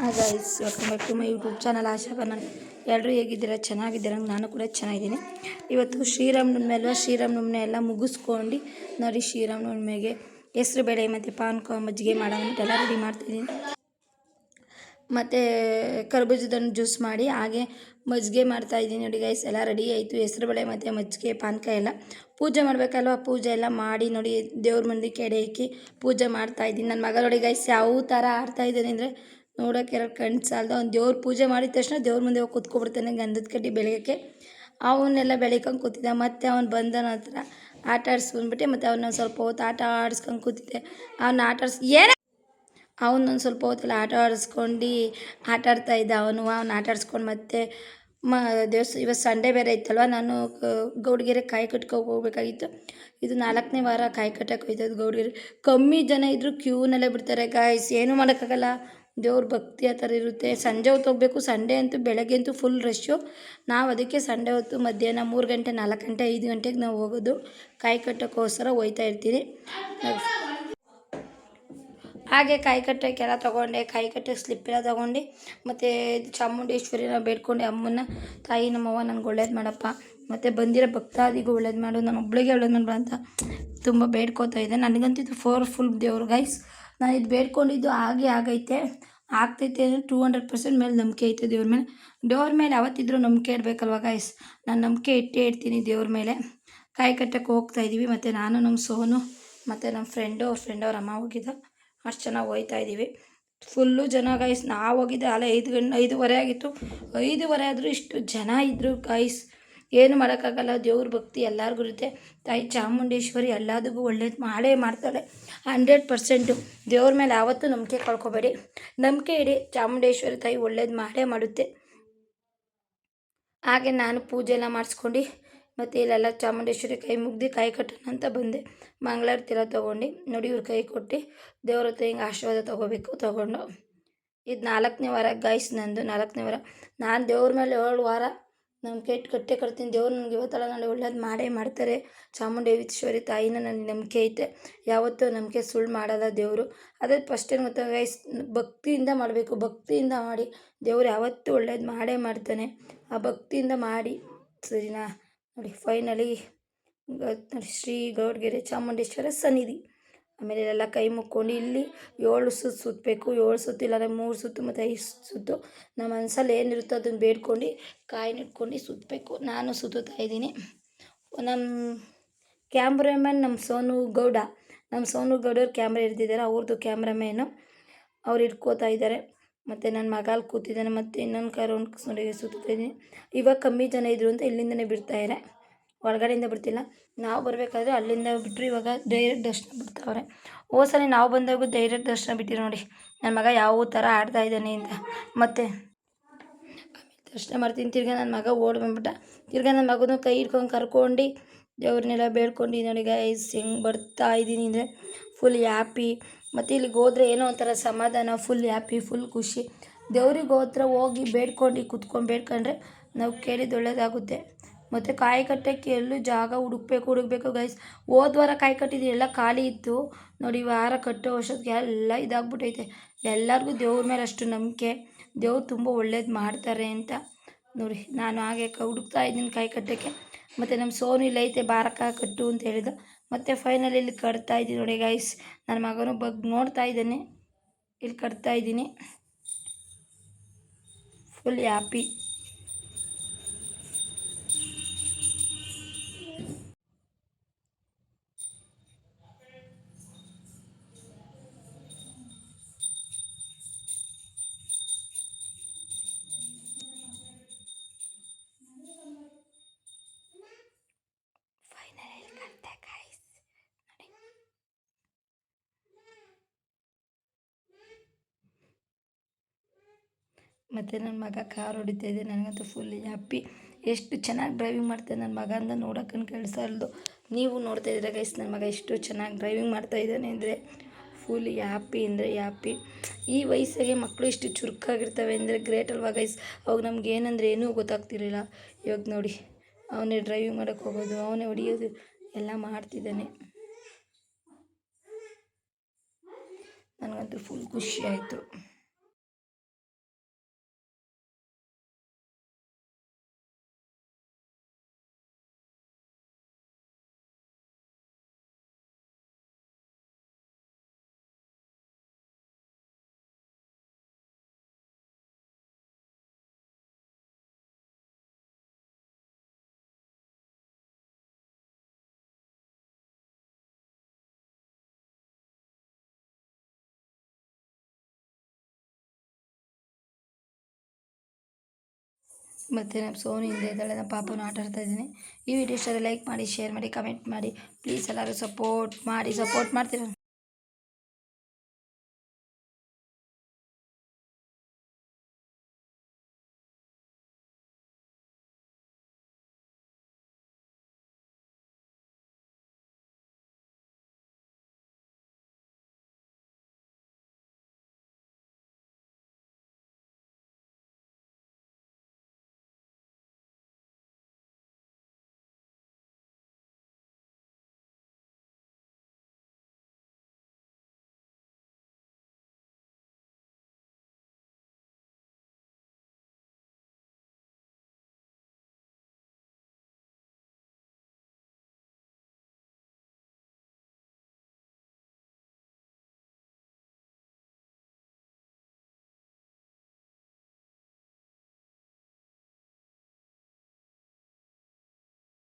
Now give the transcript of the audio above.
Guys welcome back to my YouTube channel Asha ಬನ್ನ ಎಲ್ಲರೂ ಹೇಗಿದ್ದೀರಾ? ಚೆನ್ನಾಗಿದ್ದೀರಾ? ನಾನು ಕೂಡ ಚೆನ್ನಾಗಿದ್ದೀನಿ. ಇವತ್ತು ಶ್ರೀರಾಮನವಮಿ ಅಲ್ವಾ? ಶ್ರೀರಾಮನವಮಿ ಎಲ್ಲ ಮುಗಿಸ್ಕೊಂಡು ನೋಡಿ ಶ್ರೀರಾಮನವಮಿಗೆ ಹೆಸ್ರು ಬೇಳೆ, ಮತ್ತು ಪಾನ್ಕ ಮಜ್ಜಿಗೆ ಮಾಡೋಣ ಎಲ್ಲ ರೆಡಿ ಮಾಡ್ತಿದ್ದೀನಿ. ಮತ್ತು ಕರ್ಬೂಜದನ್ನು ಜ್ಯೂಸ್ ಮಾಡಿ ಹಾಗೆ ಮಜ್ಜಿಗೆ ಮಾಡ್ತಾಯಿದ್ದೀನಿ ನೋಡಿ ಗೈಸ್ ಎಲ್ಲ ರೆಡಿ ಆಯಿತು. ಹೆಸ್ರು ಬೇಳೆ, ಮತ್ತು ಮಜ್ಜಿಗೆ ಪಾನಕ ಎಲ್ಲ. ಪೂಜೆ ಮಾಡಬೇಕಲ್ವ? ಪೂಜೆ ಎಲ್ಲ ಮಾಡಿ ನೋಡಿ ದೇವ್ರ ಮಂದಿ ಕೆಡೆ ಇಕ್ಕಿ ಪೂಜೆ ಮಾಡ್ತಾಯಿದ್ದೀನಿ ನನ್ನ ಮಗ ನೋಡಿ ಗೈಸ್ ಯಾವ ಥರ ಆಡ್ತಾಯಿದ್ದಾನೆ ಅಂದರೆ ನೋಡೋಕೆ ಎರಡು ಕಣ್ಣು ಸಾಲದ. ಅವ್ನು ದೇವ್ರ ಪೂಜೆ ಮಾಡಿದ ತಕ್ಷಣ ದೇವ್ರ ಮುಂದೆ ಹೋಗಿ ಕೂತ್ಕೊಬಿಡ್ತಾನೆ ಗಂಧದ ಕಡ್ಡಿ ಬೆಳಗ್ಗೆ ಅವನ್ನೆಲ್ಲ ಬೆಳಿಕೊಂಡು ಕೂತಿದ್ದೆ. ಮತ್ತು ಅವ್ನು ಬಂದ ನಂತರ ಆಟ ಆಡಿಸ್ಕೊಂಡ್ಬಿಟ್ಟೆ ಮತ್ತು ಅವನ್ನ ಸ್ವಲ್ಪ ಹೊತ್ತು ಆಟ ಆಡಿಸ್ಕೊಂಡು ಕೂತಿದ್ದೆ. ಅವನ್ನ ಆಟ ಆಡಿಸ್, ಏನೇ ಅವನೊಂದು ಸ್ವಲ್ಪ ಹೊತ್ತಲ್ಲಿ ಆಟ ಆಡಿಸ್ಕೊಂಡು ಆಟ ಆಡ್ತಾ ಇದ್ದ ಅವನು. ಅವ್ನು ಆಟ ಆಡಿಸ್ಕೊಂಡು ಮತ್ತೆ ಮ, ದಿವಸ ಇವತ್ತು ಸಂಡೇ ಬೇರೆ ಇತ್ತಲ್ವ? ನಾನು ಗೌಡ್ಗೆರೆ ಕಾಯಿ ಕಟ್ಕೊ ಹೋಗ್ಬೇಕಾಗಿತ್ತು. ಇದು ನಾಲ್ಕನೇ ವಾರ ಕಾಯಿ ಕಟ್ಟಕ್ಕೆ ಹೋಯ್ತದ ಗೌಡ್ಗೆರೆ. ಕಮ್ಮಿ ಜನ ಇದ್ದರೂ ಕ್ಯೂನಲ್ಲೇ ಬಿಡ್ತಾರೆ. ಗಾಯ್ಸ್, ಏನೂ ಮಾಡೋಕ್ಕಾಗಲ್ಲ. ದೇವ್ರ ಭಕ್ತಿ ಆ ಥರ ಇರುತ್ತೆ. ಸಂಜೆ ಹೊತ್ತು ಹೋಗಬೇಕು, ಸಂಡೇ ಅಂತೂ ಬೆಳಗ್ಗೆ ಅಂತೂ ಫುಲ್ ರಶ್ಶು ನಾವು ಅದಕ್ಕೆ ಸಂಡೇ ಹೊತ್ತು ಮಧ್ಯಾಹ್ನ ಮೂರು ಗಂಟೆ, ನಾಲ್ಕು ಗಂಟೆ, ಐದು ಗಂಟೆಗೆ ನಾವು ಹೋಗೋದು. ಕಾಯಿ ಕಟ್ಟೋಕ್ಕೋಸ್ಕರ ಹೋಯ್ತಾ ಇರ್ತೀನಿ. ಹಾಗೆ ಕಾಯಿ ಕಟ್ಟೋಕ್ಕೆಲ್ಲ ತೊಗೊಂಡೆ, ಕಾಯಿ ಕಟ್ಟೋಕ್ಕೆ ಸ್ಲಿಪ್ಪೆಲ್ಲ ತೊಗೊಂಡು. ಮತ್ತು ಚಾಮುಂಡೇಶ್ವರಿನ ಬೇಡ್ಕೊಂಡು ಅಮ್ಮನ ತಾಯಿ ನಮ್ಮವ್ವ ನನಗೆ ಒಳ್ಳೇದು ಮಾಡಪ್ಪ. ಮತ್ತು ಬಂದಿರೋ ಭಕ್ತಾದಿಗೂ ಒಳ್ಳೇದು ಮಾಡು ನಾನು ಒಬ್ಬಳಿಗೆ ಒಳ್ಳೇದು ಮಾಡಬೇಡ ಅಂತ ತುಂಬ ಬೇಡ್ಕೋತಾ ಇದ್ದೆ. ನನಗಂತೂ ಇದು ಫೋರ್ ಫುಲ್ ದೇವ್ರು ಗೈಸ್ ನಾನು ಇದು ಬೇಡ್ಕೊಂಡಿದ್ದು ಹಾಗೆ ಆಗೈತೆ. ಆಗ್ತೈತೆ ಅಂದರೆ ಟೂ ಹಂಡ್ರೆಡ್ ಪರ್ಸೆಂಟ್ ಮೇಲೆ ನಂಬಿಕೆ ಐತೆ ದೇವ್ರ ಮೇಲೆ. ದೇವ್ರ ಮೇಲೆ ಯಾವತ್ತಿದ್ರೂ ನಂಬಿಕೆ ಇಡಬೇಕಲ್ವ ಗೈಸ್ ನಾನು ನಂಬಿಕೆ ಇಟ್ಟೇ ಇಡ್ತೀನಿ ದೇವ್ರ ಮೇಲೆ. ಕಾಯಿ ಕಟ್ಟಕ್ಕೆ ಹೋಗ್ತಾ ಇದ್ದೀವಿ ಮತ್ತು ನಾನು ನಮ್ಮ ಸೋನು, ಮತ್ತು ನಮ್ಮ ಫ್ರೆಂಡು ಅವ್ರ ಫ್ರೆಂಡ್ ಅವ್ರ ಅಮ್ಮ ಹೋಗಿದ್ದ. ಅಷ್ಟು ಚೆನ್ನಾಗಿ ಹೋಯ್ತಾ ಇದ್ದೀವಿ ಫುಲ್ಲು ಜನ ಗೈಸ್ ನಾವು ಹೋಗಿದ್ದೆ ಅಲ್ಲ ಐದು ಗಂಟೆ, ಐದೂವರೆ ಆಗಿತ್ತು. ಐದೂವರೆ ಆದರೂ ಇಷ್ಟು ಜನ ಇದ್ದರು ಗೈಸ್ ಏನು ಮಾಡೋಕ್ಕಾಗಲ್ಲ. ದೇವ್ರ ಭಕ್ತಿ ಎಲ್ಲರಿಗೂ ಇರುತ್ತೆ. ತಾಯಿ ಚಾಮುಂಡೇಶ್ವರಿ ಎಲ್ಲದಕ್ಕೂ ಒಳ್ಳೇದು ಮಾಡೇ ಮಾಡ್ತಾಳೆ. ಹಂಡ್ರೆಡ್ ಪರ್ಸೆಂಟು ದೇವ್ರ ಮೇಲೆ ಯಾವತ್ತೂ ನಂಬಿಕೆ ಕಳ್ಕೊಬೇಡಿ. ನಂಬಿಕೆ ಇಡಿ ಚಾಮುಂಡೇಶ್ವರಿ ತಾಯಿ ಒಳ್ಳೇದು ಮಾಡೇ ಮಾಡುತ್ತೆ. ಹಾಗೆ ನಾನು ಪೂಜೆ ಎಲ್ಲ ಮಾಡಿಸ್ಕೊಂಡು ಮತ್ತು ಇಲ್ಲೆಲ್ಲ ಚಾಮುಂಡೇಶ್ವರಿ ಕೈ ಮುಗ್ದು ಕೈ ಕಟ್ಟೋಣ ಅಂತ ಬಂದೆ. ಮಂಗಳಾರತಿ ಎಲ್ಲ ತೊಗೊಂಡು ನೋಡಿ ಇವ್ರ ಕೈ ಕೊಟ್ಟು ದೇವ್ರ ಹತ್ರ ಹಿಂಗೆ ಆಶೀರ್ವಾದ ತೊಗೋಬೇಕು ತೊಗೊಂಡು. ಇದು ನಾಲ್ಕನೇ ವಾರ ಗಾಯ್ಸ್ ನಂದು ನಾಲ್ಕನೇ ವಾರ. ನಾನು ದೇವ್ರ ಮೇಲೆ ಏಳು ವಾರ ನಾನು ಕೆಟ್ಟು ಕಟ್ಟೆ ಕಟ್ತೀನಿ ದೇವ್ರು ನನಗೆ ಇವತ್ತಲ್ಲ ನಾಳೆ ಒಳ್ಳೇದು ಮಾಡೇ ಮಾಡ್ತಾರೆ. ಚಾಮುಂಡೇಶ್ವರಿ ತಾಯಿನ ನನಗೆ ನಂಬಿಕೆ ಐತೆ. ಯಾವತ್ತೂ ನಂಬಿಕೆ ಸುಳ್ಳು ಮಾಡಲ್ಲ ದೇವರು. ಅದೇ ಫಸ್ಟ್ ಏನು ಗೊತ್ತಾ ಭಕ್ತಿಯಿಂದ ಮಾಡಬೇಕು. ಭಕ್ತಿಯಿಂದ ಮಾಡಿ ದೇವ್ರು ಯಾವತ್ತೂ ಒಳ್ಳೇದು ಮಾಡೇ ಮಾಡ್ತಾನೆ. ಆ ಭಕ್ತಿಯಿಂದ ಮಾಡಿ, ಸರಿನಾ? ನೋಡಿ ಫೈನಲಿ ಶ್ರೀ ಗೌಡ್ಗೆರೆ ಚಾಮುಂಡೇಶ್ವರ ಸನ್ನಿಧಿ. ಆಮೇಲೆ ಇಲ್ಲೆಲ್ಲ ಕೈ ಮುಕ್ಕೊಂಡು ಇಲ್ಲಿ ಏಳು ಸುತ್ತು ಸುತ್ತಬೇಕು. ಏಳು ಸುತ್ತು ಇಲ್ಲಾಂದರೆ ಮೂರು ಸುತ್ತು ಮತ್ತು ಐದು ಸುತ್ತು. ನಮ್ಮ ಮನಸ್ಸಲ್ಲಿ ಏನಿರುತ್ತೋ ಅದನ್ನು ಬೇಡ್ಕೊಂಡು ಕಾಯಿನ ಇಟ್ಕೊಂಡು ಸುತ್ತಬೇಕು. ನಾನು ಸುತ್ತುತ್ತಾ ಇದ್ದೀನಿ. ನಮ್ಮ ಕ್ಯಾಮ್ರಾಮ್ಯಾನ್ ನಮ್ಮ ಸೋನು ಗೌಡ. ನಮ್ಮ ಸೋನು ಗೌಡವ್ರು ಕ್ಯಾಮ್ರಾ ಹಿಡ್ದಿದ್ದಾರೆ. ಅವ್ರದ್ದು ಕ್ಯಾಮ್ರಾಮ್ಯಾನು ಅವ್ರು ಇಟ್ಕೋತಾ ಇದ್ದಾರೆ. ಮತ್ತು ನನ್ನ ಮಗಾಲ್ ಕೂತಿದ್ದಾನೆ. ಮತ್ತು ಇನ್ನೊಂದು ಕಾರ್ ಒಂದು ಸುತ್ತುತ್ತಾ ಇದ್ದೀನಿ. ಇವಾಗ ಕಮ್ಮಿ ಜನ ಇದ್ದರು ಅಂತ ಇಲ್ಲಿಂದನೇ ಬಿಡ್ತಾಯಿದ್ದಾರೆ ಒಳಗಡೆಯಿಂದ ಬಿಡ್ತಿಲ್ಲ. ನಾವು ಬರಬೇಕಾದ್ರೆ ಅಲ್ಲಿಂದ ಬಿಟ್ಟರು ಇವಾಗ ಡೈರೆಕ್ಟ್ ದರ್ಶನ ಬಿಡ್ತಾವ್ರೆ. ಸರಿ, ನಾವು ಬಂದಾಗ ಡೈರೆಕ್ಟ್ ದರ್ಶನ ಬಿಟ್ಟಿರು ನೋಡಿ. ನನ್ನ ಮಗ ಯಾವ ಥರ ಆಡ್ತಾ ಇದ್ದಾನೆ ಅಂತ. ಮತ್ತು ದರ್ಶನ ಮಾಡ್ತೀನಿ. ತಿರ್ಗಾ ನನ್ನ ಮಗ ಓಡಿ ಬಂದ್ಬಿಟ್ಟ. ತಿರ್ಗಾ ನನ್ನ ಮಗನೂ ಕೈ ಹಿಡ್ಕೊಂಡು ಕರ್ಕೊಂಡು ದೇವ್ರನ್ನೆಲ್ಲ ಬೇಡ್ಕೊಂಡು ನೋಡಿ ಗೈಸ್ ಹೆಂಗೆ ಬರ್ತಾ ಇದ್ದೀನಿ ಅಂದರೆ ಫುಲ್ ಹ್ಯಾಪಿ ಮತ್ತು ಇಲ್ಲಿಗೆ ಹೋದರೆ ಏನೋ ಒಂಥರ ಸಮಾಧಾನ ಫುಲ್ ಹ್ಯಾಪಿ ಫುಲ್ ಖುಷಿ. ದೇವ್ರಿಗೆ ಹೋದ್ರೆ ಹೋಗಿ ಬೇಡ್ಕೊಂಡು ಕುತ್ಕೊಂಡು ಬೇಡ್ಕೊಂಡ್ರೆ ನಾವು ಕೇಳಿದ್ದು ಒಳ್ಳೇದಾಗುತ್ತೆ. ಮತ್ತು ಕಾಯಿ ಕಟ್ಟೋಕ್ಕೆ ಎಲ್ಲೂ ಜಾಗ ಹುಡುಕ್ಬೇಕು ಹುಡುಕ್ಬೇಕು ಗೈಸ್ ಹೋದ ವಾರ ಕಾಯಿ ಕಟ್ಟಿದ್ದು ಎಲ್ಲ ಖಾಲಿ ಇತ್ತು. ನೋಡಿ ವಾರ ಕಟ್ಟೋ ವರ್ಷಕ್ಕೆ ಎಲ್ಲ ಇದಾಗ್ಬಿಟ್ಟೈತೆ ಎಲ್ಲರಿಗೂ ದೇವ್ರ ಮೇಲೆ ಅಷ್ಟು ನಂಬಿಕೆ. ದೇವ್ರು ತುಂಬ ಒಳ್ಳೇದು ಮಾಡ್ತಾರೆ ಅಂತ. ನೋಡಿ, ನಾನು ಹಾಗೆ ಹುಡುಕ್ತಾ ಇದ್ದೀನಿ ಕಾಯಿ ಕಟ್ಟೋಕ್ಕೆ ಮತ್ತು ನಮ್ಮ ಸೋನು ಇಲ್ಲೈತೆ ಬಾರಕ ಕಟ್ಟು ಅಂತ ಹೇಳಿದ ಮತ್ತು ಫೈನಲ್ ಇಲ್ಲಿ ಕಟ್ತಾ ಇದ್ದೀನಿ ನೋಡಿ ಗೈಸ್ ನನ್ನ ಮಗನು ಬಗ್ ನೋಡ್ತಾ ಇದ್ದಾನೆ. ಇಲ್ಲಿ ಕಟ್ತಾ ಇದ್ದೀನಿ. ಫುಲ್ ಹ್ಯಾಪಿ ಮತ್ತು ನನ್ನ ಮಗ ಕಾರ್ ಹೊಡಿತಾ ಇದೆ, ನನಗಂತೂ ಫುಲ್ ಹ್ಯಾಪಿ ಎಷ್ಟು ಚೆನ್ನಾಗಿ ಡ್ರೈವಿಂಗ್ ಮಾಡ್ತಾನೆ ನನ್ನ ಮಗ ಅಂತ ನೋಡೋಕ್ಕೂ ಕೇಳಿಸಲ್ದು ನೀವು ನೋಡ್ತಾ ಇದ್ದೀರ ಗೈಸ್ ನನ್ನ ಮಗ ಎಷ್ಟು ಚೆನ್ನಾಗಿ ಡ್ರೈವಿಂಗ್ ಮಾಡ್ತಾ ಇದ್ದಾನೆ ಅಂದರೆ ಫುಲ್ ಹ್ಯಾಪಿ ಅಂದರೆ ಹ್ಯಾಪಿ ಈ ವಯಸ್ಸಿಗೆ ಮಕ್ಕಳು ಇಷ್ಟು ಚುರುಕಾಗಿರ್ತವೆ ಅಂದರೆ ಗ್ರೇಟ್ ಅಲ್ವಾ ಗೈಸ್ ಅವಾಗ ನಮ್ಗೆ ಏನಂದರೆ ಏನೂ ಗೊತ್ತಾಗ್ತಿರಲಿಲ್ಲ. ಇವಾಗ ನೋಡಿ, ಅವನೇ ಡ್ರೈವಿಂಗ್ ಮಾಡೋಕೆ ಹೋಗೋದು, ಅವನೇ ಹೊಡಿಯೋದು, ಎಲ್ಲ ಮಾಡ್ತಿದ್ದಾನೆ. ನನಗಂತೂ ಫುಲ್ ಖುಷಿ ಆಯಿತು. ಮತ್ತು ನಮ್ಮ ಸೋನು ಹಿಂದೆ ಇದ್ದಾಳೆ ನಮ್ಮ ಪಾಪನು ಆಟ ಆಡ್ತಾ ಇದ್ದೀನಿ. ಈ ವಿಡಿಯೋ ಇಷ್ಟ ಲೈಕ್ ಮಾಡಿ ಶೇರ್ ಮಾಡಿ ಕಮೆಂಟ್ ಮಾಡಿ. ಪ್ಲೀಸ್ ಎಲ್ಲರೂ ಸಪೋರ್ಟ್ ಮಾಡಿ ಸಪೋರ್ಟ್ ಮಾಡ್ತೀರ?